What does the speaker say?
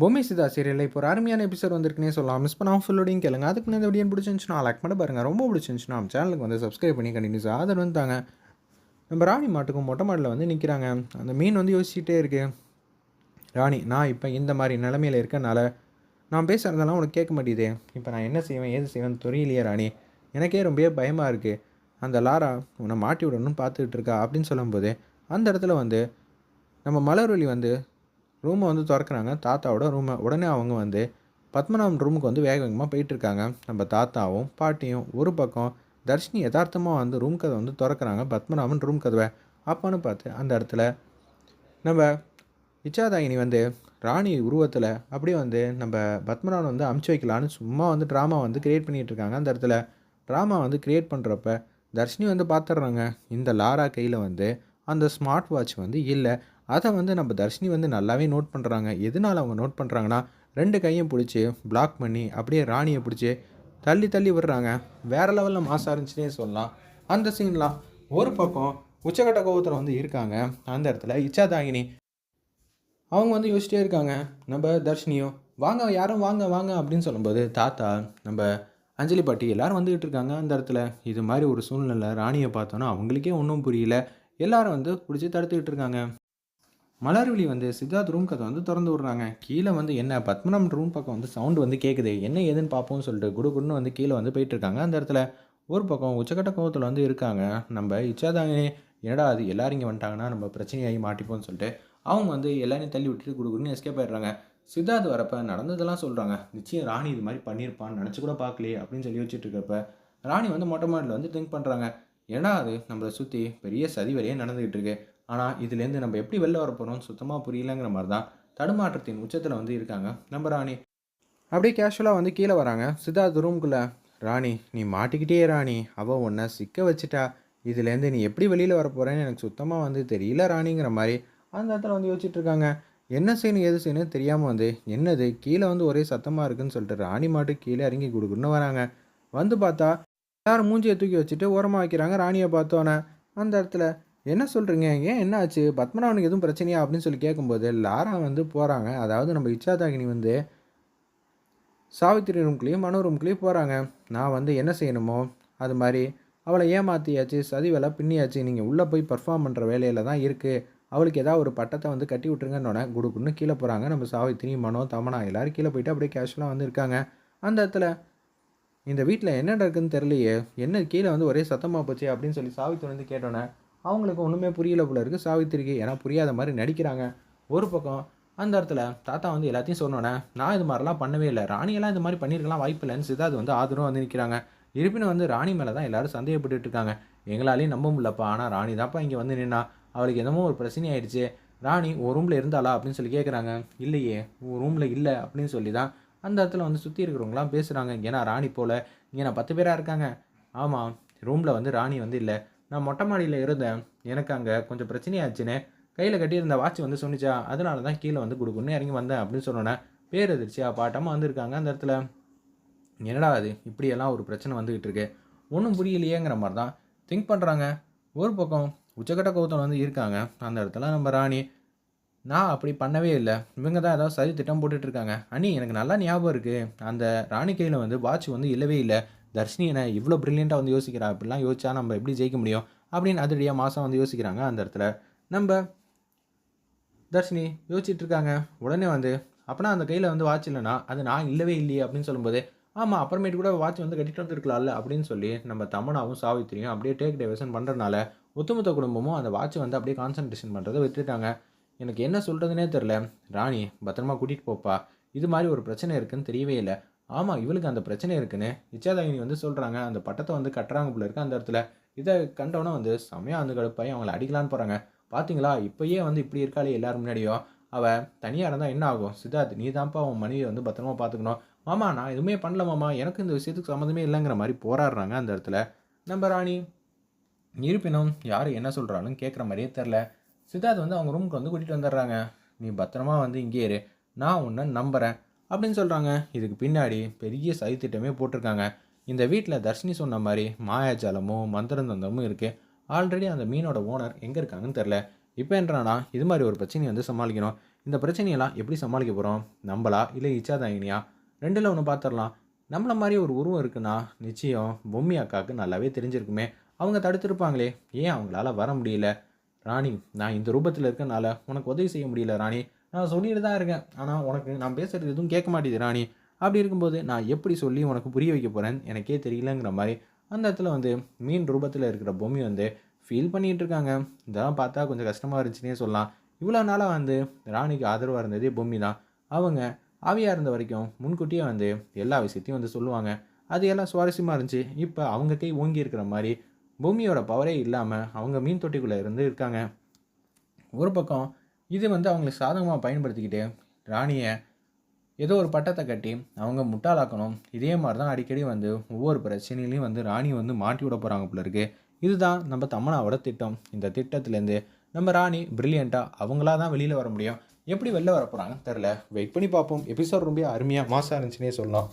பொம்மை சிதா சீரியலில் இப்போ ஒரு அருமையான எபிசோட் வந்திருக்குனே சொல்லலாம். மிஸ் பண்ணாமல் ஃபுல்லோடையும் கேளுங்க. அதுக்கு இந்த வீடியோ பிடிச்சிருந்துச்சுன்னா லைக் பண்ண பாருங்கள் ரொம்ப பிடிச்சிருந்துச்சுன்னா நம்ம சேனலுக்கு வந்து சப்ஸ்கிரைப் பண்ணி கண்டினியூஸ் ஆதரவு வந்துட்டாங்க நம்ம ராணி மாட்டுக்கும் மொட்டை மாடில் வந்து நிற்கிறாங்க அந்த மீன் வந்து யோசிச்சுட்டே இருக்குது ராணி நான் இப்போ இந்த மாதிரி நிலமையில இருக்கனால நான் பேசுகிறதெல்லாம் உனக்கு கேட்க மாட்டேதே இப்போ நான் என்ன செய்வேன் ஏது செய்வேன் தெரியலையே ராணி. எனக்கே ரொம்ப பயமாக இருக்குது அந்த லாரா உன்னை மாட்டி விடணும்னு பார்த்துக்கிட்டு இருக்கா அப்படின்னு சொல்லும்போது அந்த இடத்துல வந்து நம்ம மலர்வழி வந்து ரூமை வந்து திறக்கிறாங்க. தாத்தாவோட ரூமை. உடனே அவங்க வந்து பத்மநாபன் ரூமுக்கு வந்து வேக வேகமாக போயிட்டுருக்காங்க. நம்ம தாத்தாவும் பாட்டியும் ஒரு பக்கம் தர்ஷினி யதார்த்தமாக வந்து ரூம் கதை வந்து திறக்கிறாங்க. பத்மநாபன் ரூம் கதவை. அப்போன்னு பார்த்து அந்த இடத்துல நம்ம இச்சாதாயினி வந்து ராணி உருவத்தில் அப்படியே வந்து நம்ம பத்மநாபன் வந்து அமுச்சு வைக்கலான்னு சும்மா வந்து ட்ராமா வந்து க்ரியேட் பண்ணிகிட்டு இருக்காங்க அந்த இடத்துல ட்ராமா வந்து க்ரியேட் பண்ணுறப்ப தர்ஷினி வந்து பார்த்துட்றாங்க இந்த லாரா கையில் வந்து அந்த ஸ்மார்ட் வாட்ச் வந்து இல்லை. அதை வந்து நம்ம தர்ஷினி வந்து நல்லாவே நோட் பண்ணுறாங்க எதனால் அவங்க நோட் பண்ணுறாங்கன்னா ரெண்டு கையும் பிடிச்சி பிளாக் பண்ணி அப்படியே ராணியை பிடிச்சி தள்ளி தள்ளி விடுறாங்க. வேறு லெவலில் மாசாக இருந்துச்சுனே சொல்லலாம். அந்த சீன்லாம் ஒரு பக்கம் உச்சக்கட்ட கோபத்தில் வந்து இருக்காங்க. அந்த இடத்துல இச்சாதாகினி. அவங்க வந்து யோசிச்சிட்டே இருக்காங்க. நம்ம தர்ஷினியும் வாங்க யாரும் வாங்க வாங்க அப்படின்னு சொல்லும்போது தாத்தா நம்ம அஞ்சலி பாட்டி எல்லோரும் வந்துக்கிட்டு இருக்காங்க அந்த இடத்துல. இது மாதிரி ஒரு சூழ்நிலை ராணியை பார்த்தோன்னா அவங்களுக்கே ஒன்றும் புரியல. எல்லாரும் வந்து பிடிச்சி தடுத்துக்கிட்டு இருக்காங்க. மலர்விழி வந்து சித்தார்த் ரூம் கதை வந்து திறந்து விட்றாங்க. கீழே வந்து என்ன? பத்மநாபன் ரூம் பக்கம் வந்து சவுண்டு வந்து கேட்குது என்ன ஏதுன்னு பார்ப்போம்னு சொல்லிட்டு குடுகுடுன்னு வந்து கீழே வந்து போயிட்டுருக்காங்க. அந்த இடத்துல ஒரு பக்கம் உச்சக்கட்ட கோவத்தில் வந்து இருக்காங்க. நம்ம இச்சாதாங்கனே என்னடா அது? எல்லாரும் இங்கே வந்துட்டாங்கன்னா நம்ம பிரச்சனையாகி மாட்டிப்போம்னு சொல்லிட்டு அவங்க வந்து எல்லாரையும் தள்ளி விட்டுட்டு குடுகுடுன்னு எஸ்கேப் ஆயிடுறாங்க. சித்தார்த் வரப்போ நடந்ததெல்லாம் சொல்கிறாங்க நிச்சயம் ராணி இது மாதிரி பண்ணியிருப்பான்னு நினச்சி கூட பார்க்கலையே அப்படின்னு சொல்லி வச்சுட்டு இருக்கப்ப ராணி வந்து மொட்டை மாடியில் வந்து திங்க் பண்ணுறாங்க ஏன்னா அது? நம்மளை சுற்றி பெரிய சதி வரையே நடந்துக்கிட்டு இருக்கு. ஆனால் இதுலேருந்து நம்ம எப்படி வெளில வர போகிறோம்னு சுத்தமாக புரியலங்கிற மாதிரி தான் தடுமாற்றத்தின் உச்சத்தில் வந்து இருக்காங்க. நம்ம ராணி. அப்படியே கேஷுவலாக வந்து கீழே வராங்க. சித்தார்த் ரூம்குள்ளே ராணி நீ மாட்டிக்கிட்டே ராணி. அவள் உன்னை சிக்க வச்சுட்டா. இதுலேருந்து நீ எப்படி வெளியில் வர போகிறேன்னு எனக்கு சுத்தமாக வந்து தெரியல ராணிங்கிற மாதிரி அந்த இடத்துல வந்து யோசிச்சுட்டு இருக்காங்க. என்ன செய்யணும் எது செய்யணும் தெரியாமல் வந்து என்னது கீழே வந்து ஒரே சத்தமாக இருக்குன்னு சொல்லிட்டு ராணி மாட்டு கீழே இறங்கி கொடுக்குன்னு வராங்க. வந்து பார்த்தா எல்லாரும் மூஞ்சியை தூக்கி வச்சுட்டு ஓரமாக வைக்கிறாங்க ராணியை பார்த்தோன்னே. அந்த இடத்துல என்ன சொல்கிறீங்க ஏன் என்ன ஆச்சு பத்மநாபனுக்கு எதுவும் பிரச்சனையா? அப்படின்னு சொல்லி கேட்கும்போது லாரா வந்து போகிறாங்க அதாவது நம்ம இச்சாதாகினி வந்து சாவித்திரி ரூம்குள்ளேயும் மனோ ரூம்குள்ளேயும் போகிறாங்க நான் வந்து என்ன செய்யணுமோ? அது மாதிரி அவளை ஏமாத்தியாச்சு சதி வேலை பின்னியாச்சு. நீங்கள் உள்ளே போய் பர்ஃபார்ம் பண்ணுற வேலையில் தான் இருக்குது அவளுக்கு ஏதாவது ஒரு பட்டத்தை வந்து கட்டி விட்டுருங்கன்னொடனே குடுக்குன்னு கீழே போகிறாங்க நம்ம சாவித்திரி மனோ தமனா எல்லோரும் கீழே போயிட்டு அப்படியே கேஷுவலாக வந்திருக்காங்க அந்த இடத்துல இந்த வீட்டில் என்ன நடக்குதுன்னு தெரியலையே. என்ன கீழே வந்து ஒரே சத்தமாக போச்சு அப்படின்னு சொல்லி சாவித்திரி வந்து கேட்டோன்னே அவங்களுக்கு ஒன்றுமே புரியல போல இருக்குது சாவித்திரிக்கு ஏன்னா புரியாத மாதிரி நடிக்கிறாங்க. ஒரு பக்கம் அந்த இடத்துல தாத்தா வந்து எல்லாத்தையும் சொன்னோன்னே நான் இது மாதிரிலாம் பண்ணவே இல்லை. ராணியெல்லாம் இந்த மாதிரி பண்ணியிருக்கலாம் வாய்ப்பு இல்லைன்னு சித்தார்த் வந்து ஆதரவு வந்து நிற்கிறாங்க இருப்பினும் வந்து ராணி மேலே தான் எல்லோரும் சந்தேகப்பட்டுட்டு இருக்காங்க. எங்களாலையும் நம்ப முடியலப்பா. ஆனால் ராணி தான்ப்பா இங்கே வந்து நின்னா. அவளுக்கு என்னமோ ஒரு பிரச்சனை ஆயிடுச்சு. ராணி ஒரு ரூமில் இருந்தாளா? அப்படின்னு சொல்லி கேட்குறாங்க இல்லையே ஒரு ரூமில் இல்லை. அப்படின்னு சொல்லி தான் அந்த இடத்துல வந்து சுற்றி இருக்கிறவங்களாம் பேசுகிறாங்க ஏன்னா ராணி போல் இங்கே நான் பத்து பேராக இருக்காங்க. ஆமாம் ரூமில் வந்து ராணி வந்து இல்லை. நான் மொட்டை மாடியில் இருந்தேன். எனக்கு அங்கே கொஞ்சம் பிரச்சனையாச்சுன்னு கையில் கட்டியிருந்த வாட்ச் வந்து சொன்னிச்சா? அதனால தான் கீழே வந்து கொடுக்குன்னு இறங்கி வந்தேன் அப்படின்னு சொன்னோன்னே பேர் எதிர்ச்சியா பாட்டமாக வந்திருக்காங்க அந்த இடத்துல. என்னடா அது? இப்படியெல்லாம் ஒரு பிரச்சனை வந்துக்கிட்டு இருக்கு. ஒன்றும் புரியலையேங்கிற மாதிரி தான் திங்க் பண்ணுறாங்க ஒரு பக்கம் உச்சக்கட்ட கோத்தன் வந்து இருக்காங்க. அந்த இடத்துல நம்ம ராணி நான் அப்படி பண்ணவே இல்லை. இவங்க தான் ஏதாவது சரி திட்டம் போட்டுட்ருக்காங்க அண்ணி எனக்கு நல்லா ஞாபகம் இருக்குது அந்த ராணி கையில் வந்து வாட்ச் வந்து இல்லவே இல்லை. தர்ஷினி என்ன இவ்வளோ ப்ரில்லியண்ட்டாக வந்து யோசிக்கிறா? அப்படிலாம் யோசிச்சா நம்ம எப்படி ஜெயிக்க முடியும்? அப்படின்னு அதிரடியாக மாதம் வந்து யோசிக்கிறாங்க அந்த இடத்துல. நம்ம தர்ஷினி யோசிச்சுட்டு இருக்காங்க. உடனே வந்து அப்போனா அந்த கையில் வந்து வாட்ச் இல்லைனா அது நான் இல்லவே இல்லையே அப்படின்னு சொல்லும்போது ஆமாம் அப்புறமேட்டு கூட வாட்ச் வந்து கட்டிட்டு வந்துருக்கலாம்ல அப்படின்னு சொல்லி நம்ம தமனாவும் சாவித்திரியும் அப்படியே டேக் டைவர்ஷன் பண்ணுறதுனால ஒத்துமொத்த குடும்பமும் அந்த வாட்சை வந்து அப்படியே கான்சன்ட்ரேஷன் பண்ணுறதை விட்டுட்டாங்க. எனக்கு என்ன சொல்கிறதுனே தெரில ராணி பத்திரமா கூட்டிகிட்டு போப்பா. இது மாதிரி ஒரு பிரச்சனை இருக்குன்னு தெரியவே இல்லை. ஆமாம் இவளுக்கு அந்த பிரச்சனை இருக்குன்னு. நிச்சயதாயினி வந்து சொல்கிறாங்க அந்த பட்டத்தை வந்து கட்டுறாங்க போல இருக்கு அந்த இடத்துல. இதை கண்டவனே வந்து செமையாக அந்த கடுப்பாய் அவங்கள அடிக்கலான்னு போகிறாங்க பார்த்தீங்களா இப்போயே வந்து இப்படி இருக்காளே எல்லாரும் முன்னாடியும். அவள் தனியாக இருந்தால் என்ன ஆகும்? சித்தார்த் நீ தான்ப்பா அவன் மனைவியை வந்து பத்திரமா பார்த்துக்கணும் மாமா நான் எதுவுமே பண்ணல மாமா. எனக்கு இந்த விஷயத்துக்கு சம்மந்தமே இல்லைங்கிற மாதிரி போராடுறாங்க அந்த இடத்துல. நம்ம ராணி. இருப்பினும் யார் என்ன சொல்கிறாலும் கேட்குற மாதிரியே தெரில சித்தார்த் வந்து அவங்க ரூமுக்கு வந்து கூட்டிகிட்டு வந்துடுறாங்க. நீ பத்திரமா வந்து இங்கே இரு. நான் உன்னை நம்புகிறேன் அப்படின்னு சொல்கிறாங்க இதுக்கு பின்னாடி பெரிய சதித்திட்டமே போட்டிருக்காங்க. இந்த வீட்டில் தர்ஷினி சொன்ன மாதிரி மாயாஜாலமும் மந்திரந்தந்தமும் இருக்குது ஆல்ரெடி அந்த மீனோட ஓனர் எங்கே இருக்காங்கன்னு தெரில இப்போ என்னன்னா இது மாதிரி ஒரு பிரச்சனையை வந்து சமாளிக்கணும். இந்த பிரச்சனையெல்லாம் எப்படி சமாளிக்க போகிறோம் நம்மளா இல்லை இச்சாதாயினியா? ரெண்டில் ஒன்று பார்த்துடலாம் நம்மள மாதிரி ஒரு உருவம் இருக்குன்னா நிச்சயம் பொம்மி அக்காவுக்கு நல்லாவே தெரிஞ்சிருக்குமே. அவங்க தடுத்திருப்பாங்களே. ஏன் அவங்களால வர முடியல? ராணி நான் இந்த ரூபத்தில் இருக்கனால உனக்கு உதவி செய்ய முடியல ராணி. நான் சொல்லிட்டு தான் இருக்கேன். ஆனால் உனக்கு நான் பேசுகிறது எதுவும் கேட்க மாட்டேது ராணி. அப்படி இருக்கும்போது நான் எப்படி சொல்லி உனக்கு புரிய வைக்க போகிறேன் எனக்கே தெரியலங்கிற மாதிரி அந்த இடத்துல வந்து மீன் ரூபத்தில் இருக்கிற பொம்மி வந்து ஃபீல் பண்ணிகிட்டு இருக்காங்க. இதெல்லாம் பார்த்தா கொஞ்சம் கஷ்டமாக இருந்துச்சுன்னே சொல்லலாம். இவ்வளோ நாளாக வந்து ராணிக்கு ஆதரவாக இருந்ததே பொம்மி தான். அவங்க ஆவியாக இருந்த வரைக்கும் முன்கூட்டியே வந்து எல்லா விஷயத்தையும் வந்து சொல்லுவாங்க. அது எல்லாம் சுவாரஸ்யமாக இருந்துச்சு. இப்போ அவங்க கை ஓங்கி இருக்கிற மாதிரி பூமியோட பவரே இல்லாமல் அவங்க மீன் தொட்டிக்குள்ளே இருந்து இருக்காங்க. ஒரு பக்கம் இது வந்து அவங்களுக்கு சாதகமாக பயன்படுத்திக்கிட்டு ராணியை ஏதோ ஒரு பட்டத்தை கட்டி அவங்க முட்டாளாக்கணும். இதே மாதிரி தான் அடிக்கடி வந்து ஒவ்வொரு பிரச்சனையிலையும் வந்து ராணி வந்து மாட்டி விட போகிறாங்க போல இருக்கு. இதுதான் நம்ம தமனாவோட திட்டம். இந்த திட்டத்துலேருந்து நம்ம ராணி பிரில்லியண்ட்டாக அவங்களா தான் வெளியில் வர முடியும். எப்படி வெளில வர போகிறாங்கன்னு தெரில வெயிட் பண்ணி பார்ப்போம். எபிசோட் ரொம்ப அருமையாக மாசாக இருந்துச்சுன்னே சொல்லலாம்.